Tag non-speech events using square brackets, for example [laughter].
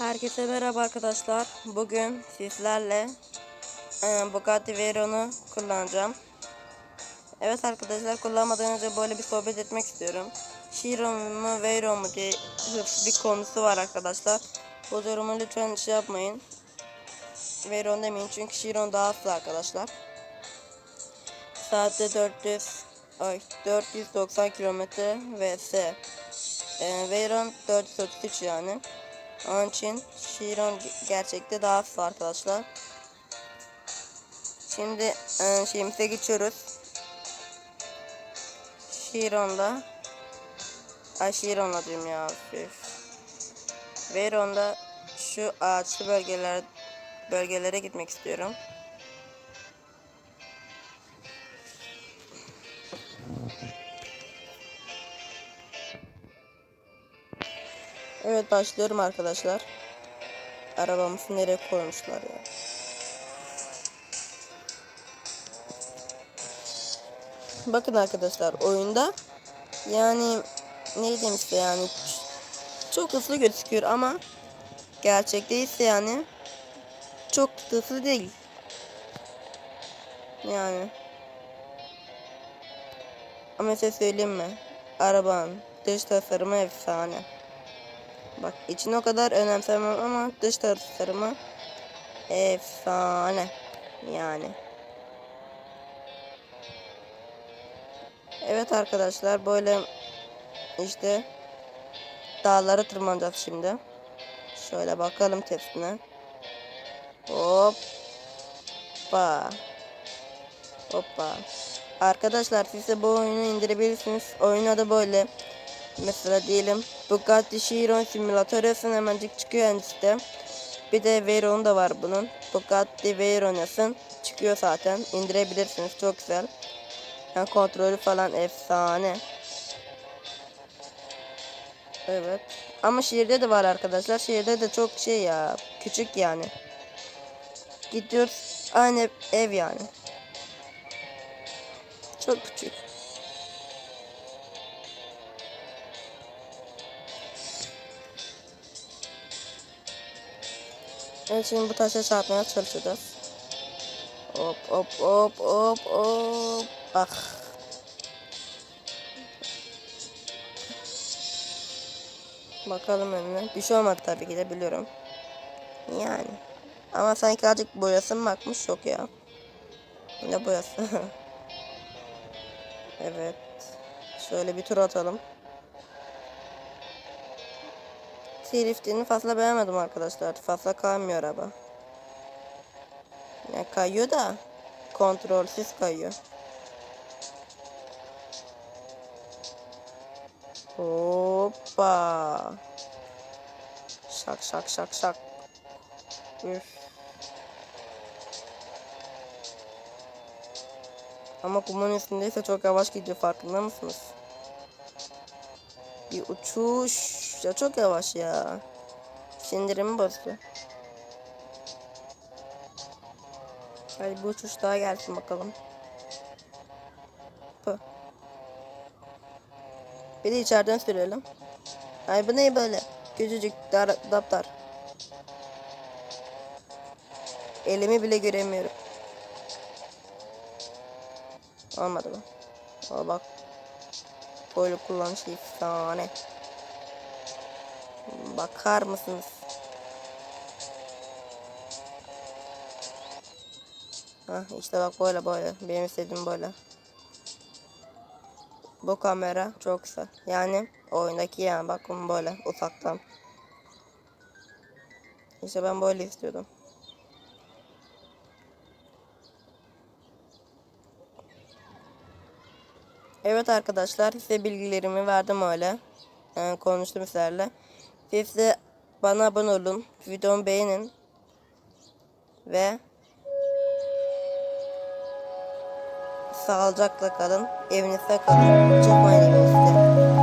Herkese merhaba arkadaşlar. Bugün sizlerle e, Bugatti Veyron'u kullanacağım. Evet arkadaşlar kullanmadan önce böyle bir sohbet etmek istiyorum. Chiron mu Veyron mu diye bir konusu var arkadaşlar. Bu durumu lütfen şey yapmayın. Veyron demeyin çünkü Chiron daha hızlı arkadaşlar. Saatte 400 ay 490 kilometre vs. E, Veyron 433 yani. Onun için Chiron gerçekte daha hafif arkadaşlar. Şimdi e, şeyimize geçiyoruz. Chiron'da Ay Chiron'la diyorum ya. Üf. Veyron'da şu ağaçlı bölgeler bölgelere gitmek istiyorum. Evet başlıyorum arkadaşlar. Arabamızı nereye koymuşlar ya? Bakın arkadaşlar oyunda yani ne diyeyim size yani çok hızlı gözüküyor ama gerçekte ise yani çok hızlı değil. Yani ama size söyleyeyim mi? Arabanın dış tasarımı efsane. Bak içini o kadar önemsemem ama dış tasarımı efsane. Yani. Evet arkadaşlar böyle işte dağlara tırmanacağız şimdi. Şöyle bakalım testine. Hoppa. Hoppa. Arkadaşlar siz de bu oyunu indirebilirsiniz. Oyun adı böyle. Mesela diyelim Bugatti Chiron simülatörüsün hemencik çıkıyor en üstte. Bir de Veyron da var bunun. Bugatti Veyron yazın. Çıkıyor zaten. indirebilirsiniz. Çok güzel. Yani kontrolü falan efsane. Evet. Ama şehirde de var arkadaşlar. Şehirde de çok şey ya. Küçük yani. Gidiyoruz. Aynı ev yani. Çok küçük. Evet şimdi bu taşa çarpmaya çalışacağız. Hop hop hop hop hop. Ah. Bakalım önüne. Bir şey olmadı tabii ki de biliyorum. Yani. Ama sanki azıcık boyası mı bakmış yok ya. Ne boyası? [laughs] evet. Şöyle bir tur atalım. Driftini fazla beğenmedim arkadaşlar. Fazla kaymıyor araba. Yani kayıyor da kontrolsüz kayıyor. Hoppa. Şak şak şak şak. Üf. Ama kumun üstündeyse çok yavaş gidiyor farkında mısınız? Bir uçuş. Ya çok yavaş ya. Sindirimi bozdu. Hadi bu uçuş daha gelsin bakalım. Bu. Bir de içeriden sürelim. Ay bu ne böyle? Küçücük dar, daptar. Elimi bile göremiyorum. Olmadı mı? Aa bak. Böyle kullanışı efsane. Bakar mısınız? Hah işte bak böyle böyle. Benim istediğim böyle. Bu kamera çok kısa. Yani oyundaki yani bakın böyle ufaktan. İşte ben böyle istiyordum. Evet arkadaşlar size bilgilerimi verdim öyle. Yani konuştum sizlerle. Siz de bana abone olun. Videomu beğenin. Ve sağlıcakla kalın. Evinizde kalın. Çıkmayın evinizde.